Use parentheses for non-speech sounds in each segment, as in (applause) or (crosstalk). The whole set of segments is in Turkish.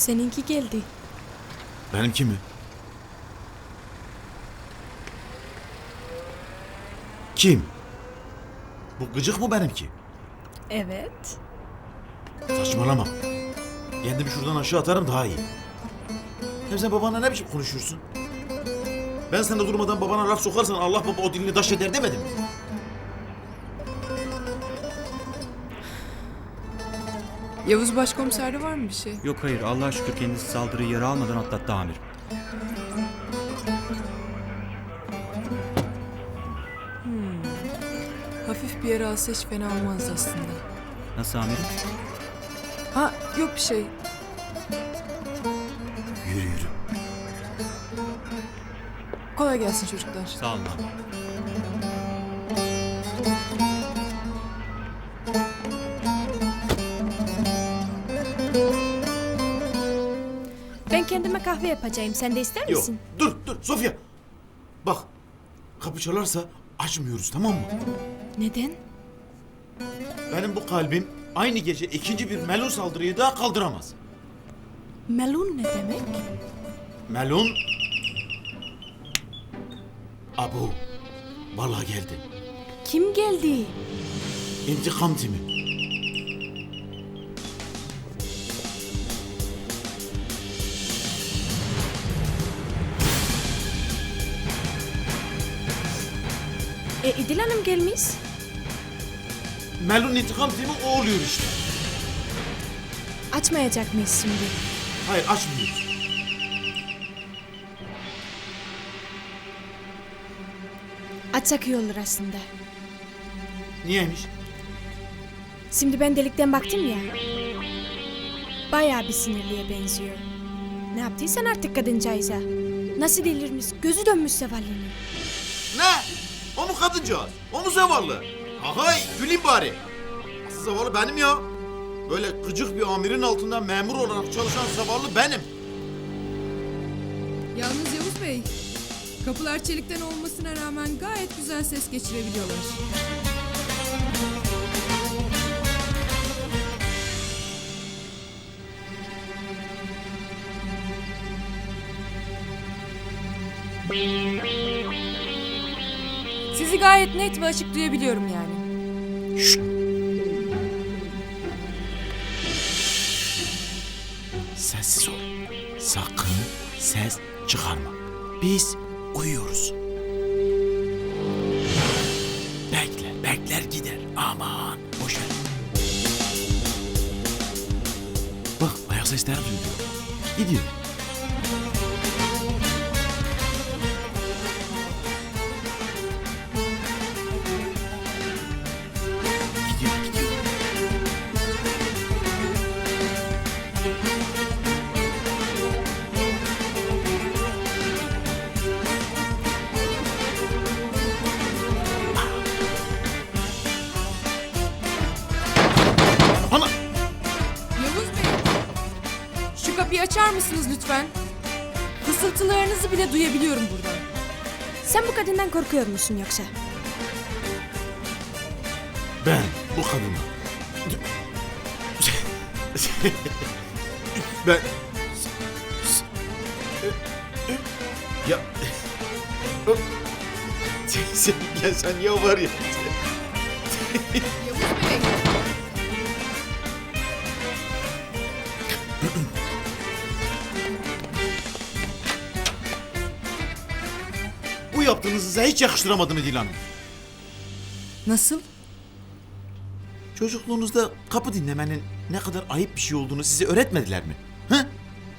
Seninki geldi. Benimki mi? Kim? Bu gıcık mı benimki? Evet. Saçmalama. Kendimi şuradan aşağı atarım daha iyi. Hem sen babanla ne biçim konuşuyorsun? Ben sana durmadan babana laf sokarsan Allah baba o dilini taş eder demedim mi? Yavuz başkomiserde var mı bir şey? Yok hayır Allah'a şükür kendisi saldırıyı yara almadan atlattı amirim. Hafif bir yere alsa hiç fena olmaz aslında. Nasıl amirim? Ha yok bir şey. Yürü yürü. Kolay gelsin çocuklar. Sağ olun abi. Kahve yapacağım. Sen de ister Yok misin? dur dur Sofya. Bak kapı çalarsa açmıyoruz tamam mı? Neden? Benim bu kalbim aynı gece ikinci bir melun saldırıyı daha kaldıramaz. Melun ne demek? Melun... Abu. Vallahi geldi. Kim geldi? İntikam timi. E İdil Hanım gelmiş. Melun intikam timi o oluyor işte. Açmayacak mıyız şimdi? Hayır açmıyoruz. Açsak iyi olur aslında. Niyeymiş? Şimdi ben delikten baktım ya. Bayağı bir sinirliye benziyor. Ne yaptıysan artık kadıncağıza. Nasıl delirmiş, gözü dönmüş Sevalli'nin. Kadıncağız? O mu zavallı? Hay güleyim bari. Asıl zavallı benim ya. Böyle gıcık bir amirin altında memur olarak çalışan zavallı benim. Yalnız Yavuz Bey, kapılar çelikten olmasına rağmen gayet güzel ses geçirebiliyorlar. (laughs) Sizi gayet net ve açık duyabiliyorum yani. Sessiz ol. Sakın ses çıkarma. Biz uyuyoruz. Bekler, bekler gider. Aman boş ver. Bak ayak sesleri duyuyor. Gidiyor, mısınız lütfen? Fısıltılarınızı bile duyabiliyorum buradan. Sen bu kadından korkuyor musun yoksa? Ben bu kadına... ben... Ya... sen, ya sen ya var ya... Bu yaptığınızı size hiç yakıştıramadım İdil Hanım. Nasıl? Çocukluğunuzda kapı dinlemenin ne kadar ayıp bir şey olduğunu size öğretmediler mi? Hı?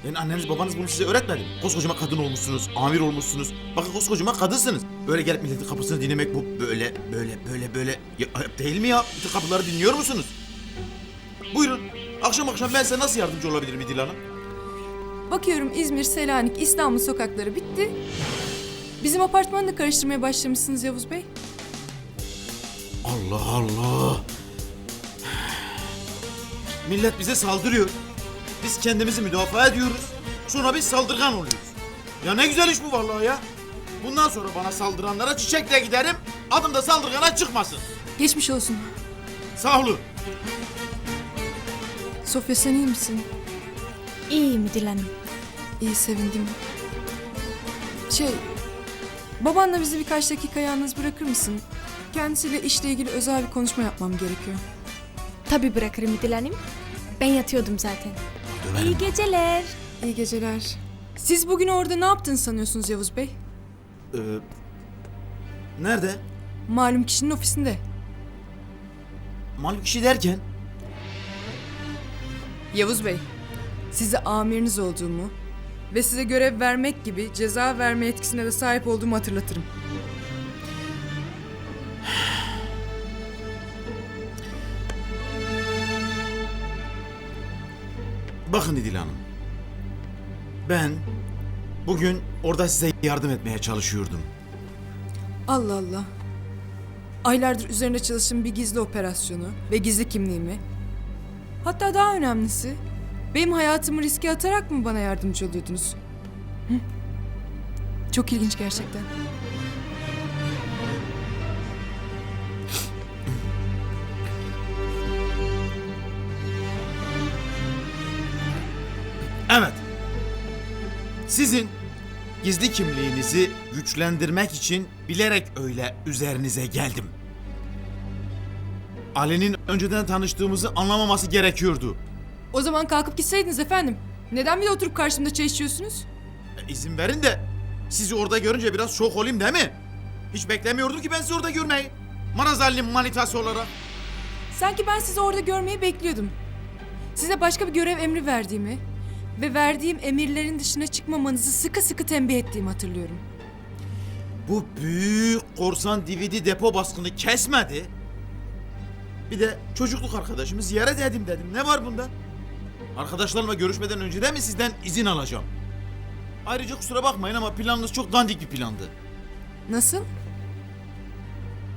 Yani anneniz babanız bunu size öğretmedi mi? Koskocaman kadın olmuşsunuz, amir olmuşsunuz. Bakın koskocaman kadınsınız. Böyle gelip milletin kapısını dinlemek bu böyle, böyle, böyle, böyle. Ya, ayıp değil mi ya? Bütün kapıları dinliyor musunuz? Buyurun. Akşam akşam ben size nasıl yardımcı olabilirim İdil Hanım? Bakıyorum İzmir, Selanik, İstanbul sokakları bitti. Bizim apartmanı da karıştırmaya başlamışsınız Yavuz Bey. Allah Allah. Millet bize saldırıyor. Biz kendimizi müdafaa ediyoruz. Sonra biz saldırgan oluyoruz. Ya ne güzel iş bu vallahi ya. Bundan sonra bana saldıranlara çiçekle giderim. Adım da saldırgana çıkmasın. Geçmiş olsun. Sağ olun. Sofya sen iyi misin? İyiyim İdil Hanım. İyi sevindim. Şey, babanla bizi birkaç dakika yalnız bırakır mısın? Kendisiyle işle ilgili özel bir konuşma yapmam gerekiyor. Tabii bırakırım İdil Hanım. Ben yatıyordum zaten. İyi geceler. İyi geceler. Siz bugün orada ne yaptığını sanıyorsunuz Yavuz Bey? Ee, nerede? Malum kişinin ofisinde. Malum kişi derken? Yavuz Bey, size amiriniz olduğumu ve size görev vermek gibi ceza verme etkisine de sahip olduğumu hatırlatırım. Bakın İdil Hanım. Ben bugün orada size yardım etmeye çalışıyordum. Allah Allah. Aylardır üzerinde çalıştığım bir gizli operasyonu ve gizli kimliğimi. Hatta daha önemlisi, benim hayatımı riske atarak mı bana yardımcı oluyordunuz? Hı? Çok ilginç gerçekten. Evet. Sizin gizli kimliğinizi güçlendirmek için bilerek öyle üzerinize geldim. Ali'nin önceden tanıştığımızı anlamaması gerekiyordu. O zaman kalkıp gitseydiniz efendim. Neden bir de oturup karşımda çay içiyorsunuz? E, izin verin de sizi orada görünce biraz şok olayım değil mi? Hiç beklemiyordum ki ben sizi orada görmeyi. Maraz Ali'nin manitası olarak. Sanki ben sizi orada görmeyi bekliyordum. Size başka bir görev emri verdiğimi ve verdiğim emirlerin dışına çıkmamanızı sıkı sıkı tembih ettiğimi hatırlıyorum. Bu büyük korsan DVD depo baskını kesmedi. Bir de çocukluk arkadaşımı ziyaret edeyim dedim. Ne var bunda? Arkadaşlarımla görüşmeden önce de mi sizden izin alacağım? Ayrıca kusura bakmayın ama planınız çok dandik bir plandı. Nasıl?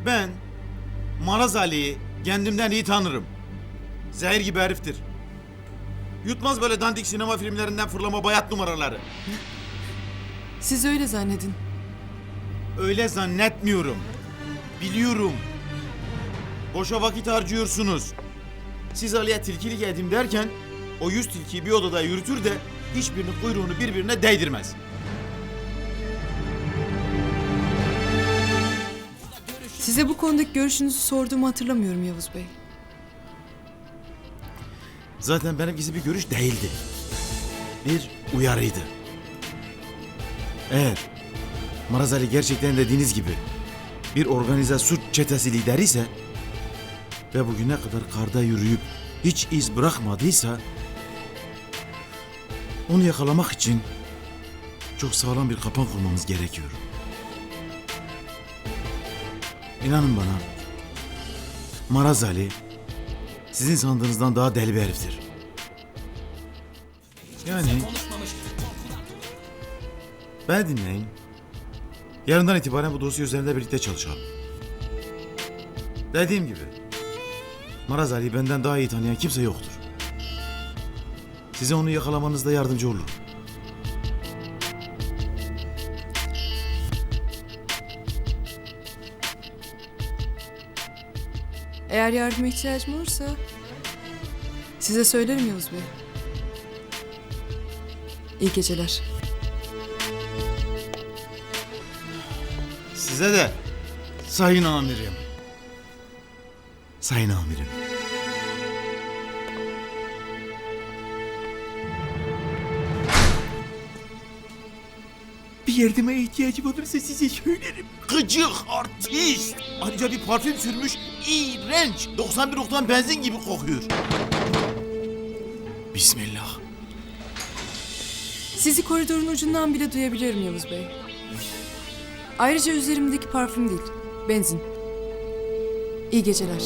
Ben Maraz Ali'yi kendimden iyi tanırım. Zehir gibi heriftir. Yutmaz böyle dandik sinema filmlerinden fırlama bayat numaraları. Siz öyle zannedin. Öyle zannetmiyorum. Biliyorum. Boşa vakit harcıyorsunuz. Siz Ali'ye tilkilik edeyim derken o yüz tilkiyi bir odada yürütür de hiçbirinin kuyruğunu birbirine değdirmez. Size bu konudaki görüşünüzü sorduğumu hatırlamıyorum Yavuz Bey. Zaten benimkisi bir görüş değildi. Bir uyarıydı. Eğer Maraz Ali gerçekten dediğiniz gibi bir organize suç çetesi lideri ise ve bugüne kadar karda yürüyüp hiç iz bırakmadıysa onu yakalamak için çok sağlam bir kapan kurmamız gerekiyor. İnanın bana Maraz Ali sizin sandığınızdan daha deli bir heriftir. Yani... Ben dinleyin. Yarından itibaren bu dosya üzerinde birlikte çalışalım. Dediğim gibi... Maraz Ali'yi benden daha iyi tanıyan kimse yoktur. Size onu yakalamanızda yardımcı olurum. Eğer yardıma ihtiyacım olursa size söylerim Yavuz Bey. İyi geceler. Size de sayın amirim. Sayın amirim. Yardıma ihtiyacım olursa size söylerim. Gıcık artist. Ayrıca bir parfüm sürmüş. iğrenç. 91 oktan benzin gibi kokuyor. Bismillah. Sizi koridorun ucundan bile duyabiliyorum Yavuz Bey. Ayrıca üzerimdeki parfüm değil, benzin. İyi geceler.